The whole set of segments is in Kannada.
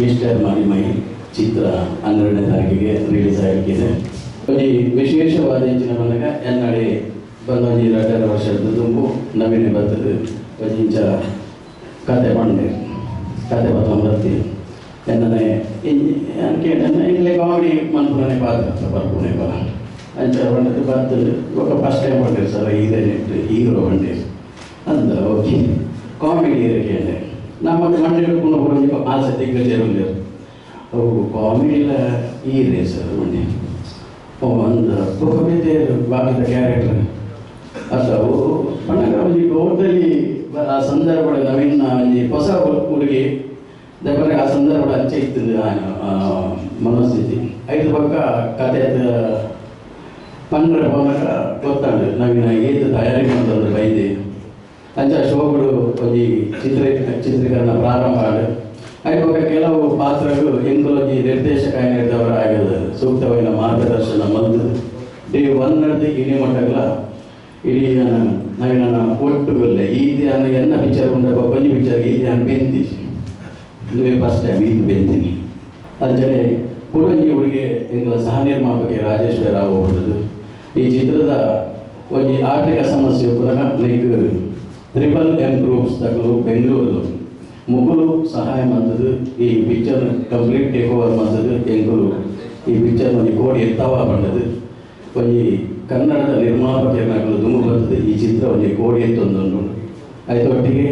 ಮಿಸ್ಟರ್ ಮೈ ಚಿತ್ರ ಹನ್ನೆರಡನೇ ತಾರೀಕಿಗೆ ರಿಲೀಸ್ ಆಗಿದೆ ಈ ವಿಶೇಷವಾದ ಇಂಚಿನ ಬಂದಾಗ ಎನ್ನಡಿ ಬಂದೊಂಜಿ ಎರಡರ ವರ್ಷದ ತುಂಬು ನವೀನ ಬರ್ತದೆ. ಒಂಜಿಂಚ ಕತೆ ಬಂಡೆ ಕತೆ ಬತ್ತ ಬರ್ತೀವಿ ಎನ್ನೇ ಇಲ್ಲೇ ಕಾಮಿಡಿ ಮನ್ಪುರನೆ ಪಾತ್ರ ಬರ್ಪುನೆ ಬರ ಅಂಚ ಬಂಡದ್ದು ಬರ್ತದೆ. ఒక ಫಸ್ಟ್ ಟೈಮ್ ಸರ್ ಇದೇ ಹೀರೋ ಬಂದಿರು ಅಂದ, ಓಕೆ, ಕಾಮಿಡಿ ಇರಕ್ಕೆ ನಮ್ಮ ಮಂಡ್ಯ ಹಿಡ್ಕೊಂಡು ಹೋಗಿ ಆಸೆ ದಿಗ್ಗಜರು ಅವು ಕಾಮಿಡಿಲ ಈ ರೇ ಸರ್ ಮಂಡ್ಯ ಒಂದು ಬಹುಬೇತೆ ಭಾಗದ ಕ್ಯಾರೆಕ್ಟರ್ ಅವು ಪಣ್ಣಗ ಒಂಜಿ ಟೋಟಲಿ ಆ ಸಂದರ್ಭ ನವೀನ ಒಂಜಿ ಹೊಸ ಹುಡುಗಿ ದಯಪರ ಆ ಸಂದರ್ಭ ಅಂಚೆ ಇತ್ತು ಮನಸ್ಥಿತಿ ಐದು ಪಕ್ಕ ಕಥೆ ಪಂದ್ರ ಪವನಗ ಗೊತ್ತಾಂಡು ನವೀನ ಏದು ತಯಾರಿ ಮಾಡ್ತಂದ್ರೆ ಬೈದೆ ಅಂಚ ಶೋಗಳು ಒಂಜಿ ಚಿತ್ರ ಚಿತ್ರೀಕರಣ ಪ್ರಾರಂಭ ಆಡು ಐದು ಒಬ್ಬ ಕೆಲವು ಪಾತ್ರಗಳು ಎಂಕಲೊಂಜಿ ನಿರ್ದೇಶಕ ಏನಿದ್ದವರ ಆಗ್ಯದ ಸೂಕ್ತವಾದ ಮಾರ್ಗದರ್ಶನ ಮಂದು ಡೇ ಒನ್ ನಡೆದು ಇಡೀ ಮಟ್ಟಗಳ ಇಡೀ ನವೀನ ಒಟ್ಟುಗಲ್ಲ ಈ ಧ್ಯಾನ ಎನ್ನ ವಿಚಾರ ಉಂಡ ಕೊಂಜಿ ವಿಚಾರ, ಈ ಧ್ಯಾನ ಬೆಂತಿ ಇದುವೇ ಫಸ್ಟ್ ಟೈಮ್ ಇದು ಬೆಂತೀನಿ ಅಂಚನೆ ಪುರಂಜಿ ಹುಡುಗಿ ಎಂಗಳ ಸಹ ನಿರ್ಮಾಪಕಿ ರಾಜೇಶ್ವರ ರಾವ್ ಅವರದ್ದು. ಈ ಚಿತ್ರದ ಒಂದು ಆರ್ಥಿಕ ಸಮಸ್ಯೆ ಪುನಃ ಲೈಕ್ ತ್ರಿಬಲ್ ಎಂ ಗ್ರೂಪ್ಸ್ ತಗಲು ಬೆಂಗಳೂರು ಮುಗುಲು ಸಹಾಯ ಮಾಡ್ತದ್ದು ಈ ಪಿಕ್ಚರ್ ಕಂಪ್ಲೀಟ್ ಟೇಕ್ ಓವರ್ ಮಾಡ್ತದ್ದು ಎಂಗುಲು ಈ ಪಿಕ್ಚರ್ ಒಂದು ಕೋಡಿ ಎತ್ತವ ಬಂದದು ಒಂದು ಕನ್ನಡದ ನಿರ್ಮಾಪಕರು ದುಂಬು ಬರ್ತದೆ, ಈ ಚಿತ್ರ ಒಂದು ಕೋಡಿ ಎತ್ತೊಂದು ಅದರೊಟ್ಟಿಗೆ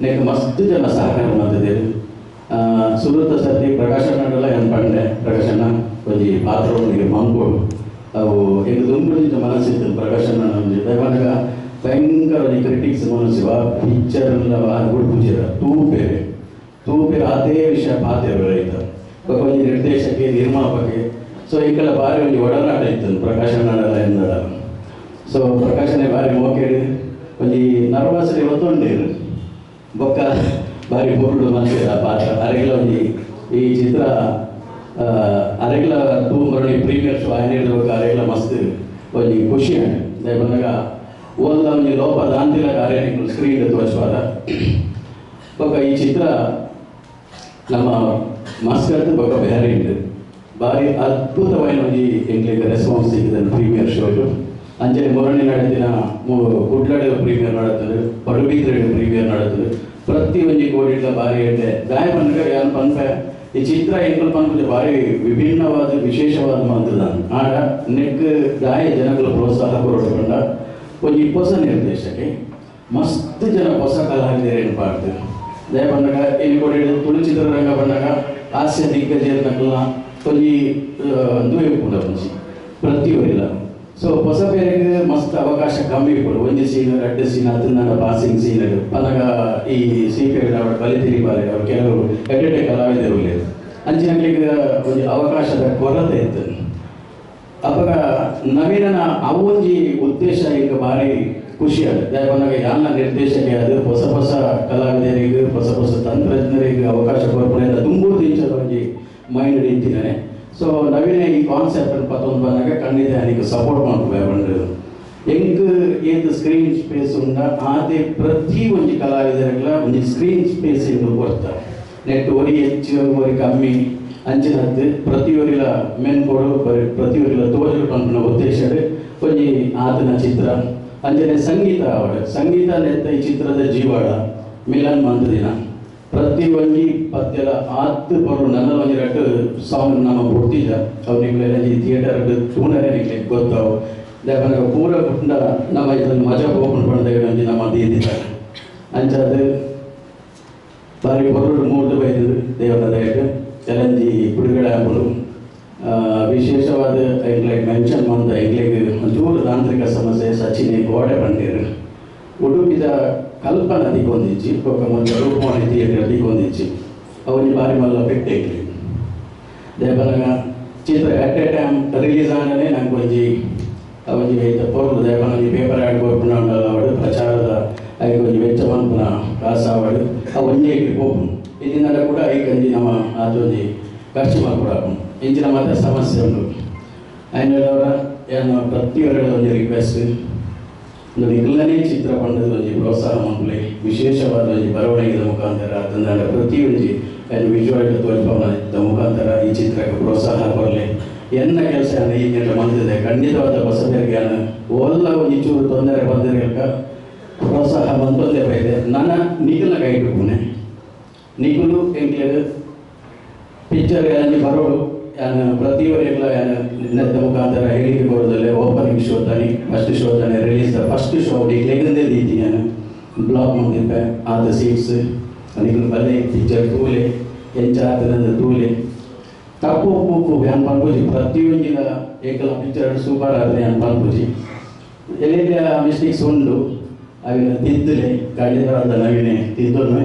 ನೆಕ್ ಮಸ್ತ್ ಜನ ಸಹಕಾರ ಸುರತ ಸುಲತ ಸರ್ತಿ ಪ್ರಕಾಶನಲ್ಲ ಏನು ಪಂಡೆ ಪ್ರಕಾಶನ ಒಂಜಿ ಪಾತ್ರವನ್ನು ಮಂಗೋಡು ಅವು ಹೆಂಗೆ ದುಂಬುಡಿದ ಮನಸ್ಸಿತ್ತು ಪ್ರಕಾಶನ ದಯಮಾನಗ ಭಯಂಕರ ಕ್ರಿಟಿಕ್ಸ್ ಮನಸ್ಸಿವ ಪಿಕ್ಚರ್ ಆದ್ಬಿಟ್ಟು ಪೂಜಿರ ತೂಪೆ. ತೂಪೆ ಅದೇ ವಿಷಯ ಪಾತ್ರ ಬೆಳೆಯುತ್ತ ಕೊಂಚ ನಿರ್ದೇಶಕ್ಕೆ ನಿರ್ಮಾಪಕ್ಕೆ ಸೊ ಇಂಕಲ ಬಾರಿ ಒಂದು ಒಡನಾಟ ಇತ್ತು ಪ್ರಕಾಶನ ನಾಡಲ್ಲ ಸೊ ಪ್ರಕಾಶನೆ ಬಾರಿ ಮೋಕೆ ಒಂಜಿ ನರ್ವಸ್ ಇವತ್ತೊಂಡೆ ಬೊಕ್ಕ ಬಾರಿ ಬೋರ್ಡ್ ಮನಸ್ಸಿರ ಪಾತ್ರ. ಅರೆಗಿಲ ಒಂಜಿ ಈ ಚಿತ್ರ ಅರೆಗಿಲ ತೂಮರಣಿ ಪ್ರೀಮಿಯರ್ ಶೋ ಆಯ್ನಿಡ್ಬೇಕು ಅರೆಗಿಲ ಮಸ್ತ್ ಒಂದು ಖುಷಿ ಬಂದಾಗ ಒಂಜಿ ಲೋಪ ದಾಂತಿಲ స్క్రీన్ ಸ್ಕ್ರೀನ್ ತೋರಿಸುವಾಗ ಬೊಕ್ಕ ಈ ಚಿತ್ರ ನಮ್ಮ ಮಾಸ್ಕರ್ ಬೊಕ ಬೇರೆ ಇದೆ. ಬಾರಿ ಅದ್ಭುತమైన ಒಂಜಿ ಎಂಗ್ಲಿಗೆ ರೆಸ್ಪಾನ್ಸ್ ಸಿಕ್ಕಿದೆ ಪ್ರೀಮಿಯರ್ ಶೋಟು ಅಂಚನೆ ಮೊರಣಿ ನಡೆದಿನ ಕುಡ್ಲಡ್ ಪ್ರೀಮಿಯರ್ ನಡತದೆ ಪಡುಬಿದ್ರೆ ಪ್ರೀಮಿಯರ್ ನಡತದೆ. ಪ್ರತಿ ಒಂಜಿ ಕೋಡಿಡ್ಲ ಬಾರಿ ಇದೆ. ಗಾಯ ಬಂದಾಗ ಯಾರು ಪಂಪ ಈ ಚಿತ್ರ ಎಂಕಲ್ ಪಂಪ ಬಾರಿ ವಿಭಿನ್ನವಾದ, ವಿಶೇಷವಾದ ಮಾತದ ಆಡ ನೆಕ್ ಗಾಯ ಜನಗಳ ಪ್ರೋತ್ಸಾಹ ಕೊರಕೊಂಡ ಒಂಜಿ ಹೊಸ ನಿರ್ದೇಶಕ್ಕೆ ಮಸ್ತ್ ಜನ ಹೊಸ ಕಲಾವಿದರು ಪಾಡ್ತು ದಯ ಬಂದಾಗ ಇಲ್ಲಿ ಕೊಡಿ ತುಳು ಚಿತ್ರರಂಗ ಬಂದಾಗ ಹಾಸ್ಯ ದಿಗ್ಗಜರ್ನಲ್ಲ ಒಂಜಿ ದುವೆ ಕೂಡ ಪ್ರತಿ ಪ್ರತಿಯೊರಿಲ್ಲ ಸೊ ಹೊಸ ಬೇರೆ ಮಸ್ತ್ ಅವಕಾಶ ಕಮ್ಮಿ ಕೊಡು ಒಂದು ಸೀನ್ ಎರಡು ಸೀನ್ ಅದನ್ನ ಪಾಸಿಂಗ್ ಸೀನ್ ಬಂದಾಗ ಈ ಸೀಪೇಡ್ ಅವರ ಬಲಿತಿರಿ ಬಾರಿ ಅವರು ಕೆಲವರು ಎಡೆಡೆ ಕಲಾವಿದರು ಅಂಚಿನ ಅಂಚಿನಗಳಿಗೆ ಒಂದು ಅವಕಾಶದ ಕೊರತೆ ಇತ್ತು ಅವಾಗ ನವೀನನ ಅವೊಂಜಿ ಉದ್ದೇಶ ಈಗ ಭಾರಿ ಖುಷಿ ಆಗುತ್ತೆ ದಯವನ್ನಾಗ ಯಾನ ನಿರ್ದೇಶಕ ಅದು ಹೊಸ ಹೊಸ ಕಲಾವಿದರಿಗೆ, ಹೊಸ ಹೊಸ ತಂತ್ರಜ್ಞರಿಗೆ ಅವಕಾಶ ಕೊಡ್ಪಡೆ ತುಂಬು ದಿಂಚದ ಒಂಜಿ ಮೈಂಡ್ ನಿಂತಿದ್ದಾನೆ ಸೊ ನವೀನ ಈ ಕಾನ್ಸೆಪ್ಟ್ ಪತ್ತೊಂದು ಬಂದಾಗ ಖಂಡಿತ ನನಗೆ ಸಪೋರ್ಟ್ ಮಾಡ್ಕೋಬೇಕು ಬಂದು ಹೆಂಗ್, ಏನ್ ಸ್ಕ್ರೀನ್ ಸ್ಪೇಸ್ ಉಂಡ ಆದೆ ಪ್ರತಿ ಒಂಜಿ ಕಲಾವಿದರಿಗೆಲ್ಲ ಒಂದು ಸ್ಕ್ರೀನ್ ಸ್ಪೇಸ್ ಎಂದು ಕೊಡ್ತಾರೆ. ನೆಟ್ ಒರಿ ಹೆಚ್ಚು ಒರಿ ಕಮ್ಮಿ ಅಂಚಿನದ್ದು ಪ್ರತಿಯೊರಿಲ ಮೆನ್ಕೊಡು ಪ್ರತಿಯೊರಿಲ ತೋಜಲು ಪಂಪಿನ ಉದ್ದೇಶ ಒಂಜಿ ಆತನ ಚಿತ್ರ ಅಂಜನೆ ಸಂಗೀತ ಅವಡ ಸಂಗೀತ ನೆತ್ತ ಈ ಚಿತ್ರದ ಜೀವಾಡ ಮಿಲನ್ ಮಂದಿನ ಪ್ರತಿ ಒಂಜಿ ಪದ್ಯಲ ಆತ್ ಬರು ನನ್ನ ಒಂಜಿ ರಟ್ಟು ಸಾಂಗ್ ನಮ್ಮ ಕೊಡ್ತಿದ್ದ ಅವು ನಿಮ್ಗೆಲ್ಲ ಈ ಥಿಯೇಟರ್ ಟೂನರೇ ನಿಮ್ಗೆ ಗೊತ್ತಾವು ದೇವನ ಪೂರ ಕುಟ್ಟ ನಮ್ಮ ಇದನ್ನು ಮಜಾ ಹೋಗ್ಕೊಂಡು ಬಂದಾಗ ಒಂಜಿ ನಮ್ಮ ದೀದಿದ್ದಾರೆ ಅಂಚದು ಬಾರಿ ಹೊರಡು ಮೂರ್ದು ಬೈದು ದೇವರ ದಯಕ್ಕೆ ಚಲಂಜಿ ಬಿಡುಗಡೆ ಆಪಲು ವಿಶೇಷವಾದ ಎಂಗ್ಲಿಗೆ ಮೆನ್ಷನ್ ಬಂದ ಎಂಗ್ಲಿಗೆ ಒಂಚೂರು ತಾಂತ್ರಿಕ ಸಮಸ್ಯೆ ಸಚಿನೆ ಗೋಡೆ ಬಂದಿರು ಉಡುಪಿದ ಕಲ್ಪನಾ ದಿಗೊಂದಿಚ್ಚಿ ಒಕ್ಕ ಮೊದಲ ರೂಪವಾಣಿ ಥಿಯೇಟರ್ ದಿಗೊಂದಿಚ್ಚಿ ಅವನಿ ಬಾರಿ ಮಲ್ಲ ಪೆಟ್ಟೆ ದೇವನಗ ಚಿತ್ರ ಅಟ್ ಎ ಟೈಮ್ ರಿಲೀಸ್ ಆಗಲೇ ನಂಗೆ ಒಂಜಿ ಅವಜಿ ಐತ ಪೊರ್ಲು ದೇವನ ಈ ಪೇಪರ್ ಆಡ್ ಬರ್ಪುನ ಉಂಡಲ್ಲ ಅವಡು ಪ್ರಚಾರದ ಐದು ಒಂಜಿ ವೆಚ್ಚ ಮನ್ಪುನ ಕಾಸಾವಡು ಆ ಒಂಜಿ ಐಕ್ಲಿ ಕೂಡ ಕೂಡ ಐಕಂಜಿ ನಮ್ಮ ಆಚೊಂಜಿ ಖರ್ಚು ಮಾಡ್ಕೊಡಾಕು ಇಂಚಿನ ಮಾತ್ರ ಸಮಸ್ಯೆ ಉಂಟು. ಆಯ್ನವರ ಏನು ಪ್ರತಿಯೊಂದು ಒಂದು ರಿಕ್ವೆಸ್ಟ್ ಒಂದು ಇಲ್ಲನೇ ಚಿತ್ರ ಒಂಜಿ ಪ್ರೋತ್ಸಾಹ ಮಕ್ಕಳಿಗೆ ವಿಶೇಷವಾದ ಒಂಜಿ ಬರವಣಿಗೆದ ಮುಖಾಂತರ ಅದನ್ನೆಲ್ಲ ಪ್ರತಿಯೊಂದು ವಿಜುವಲ್ ತೋರಿಸುವ ಮುಖಾಂತರ ಈ ಚಿತ್ರಕ್ಕೆ ಪ್ರೋತ್ಸಾಹ ಬರಲಿ ಎನ್ನ ಕೆಲಸ ಈಗೆಲ್ಲ ಬಂದಿದೆ. ಖಂಡಿತವಾದ ಹೊಸಬರಿಗೆ ಎಲ್ಲ ಒಂಚೂರು ತೊಂದರೆ ಬಂದಿರಲಿಕ್ಕೆ ಪ್ರೋತ್ಸಾಹ ಬಂದೊಂದೇ ಬೈದೆ ನನ್ನ ನಿಖಿಲ್ನ ಕೈ ಇಟ್ಕೊನೆ ನಿಖಿಲು ಎಂಕ್ಲೆ ಪಿಕ್ಚರ್ ಯಾನಿ ಬರೋಡು ಯಾನು ಪ್ರತಿಯೊಬ್ಬರಿಗೆಲ್ಲ ಯಾನು ನೆತ್ತ ಮುಖಾಂತರ ಹೇಳಿಕೆ ಬರೋದಲ್ಲೇ ಓಪನಿಂಗ್ ಶೋ ತಾನೆ ಫಸ್ಟ್ ಶೋ ತಾನೆ ರಿಲೀಸ್ ಫಸ್ಟ್ ಶೋ ಲೆಗಂದೇ ರೀತಿ ನಾನು. ಬ್ಲಾಗ್ ಮಾಡಿದ್ದೆ ಆದ ಸೀಟ್ಸ್ ನಿಗುಲು ಬಲ್ಲೆ ಪಿಕ್ಚರ್ ತೂಲೆ, ಎಂಚಾತನದ ತೂಲೆ. ತಪ್ಪು ಒಪ್ಪು ಯಾನ್ ಪನ್ಪುಜಿ ಪ್ರತಿಯೊಂದಿನ ಏಕಲ ಪಿಕ್ಚರ್ ಸೂಪರ್ ಆದರೆ ಯಾನ್ ಪನ್ಪುಜಿ ಎಲ್ಲೆಲ್ಲ ಮಿಸ್ಟೇಕ್ಸ್ ಉಂಡು ಅವಿನ ತಿದ್ದಲೆ, ಕಳೆದ ನವೀನೆ ತಿದ್ದೊಮ್ಮೆ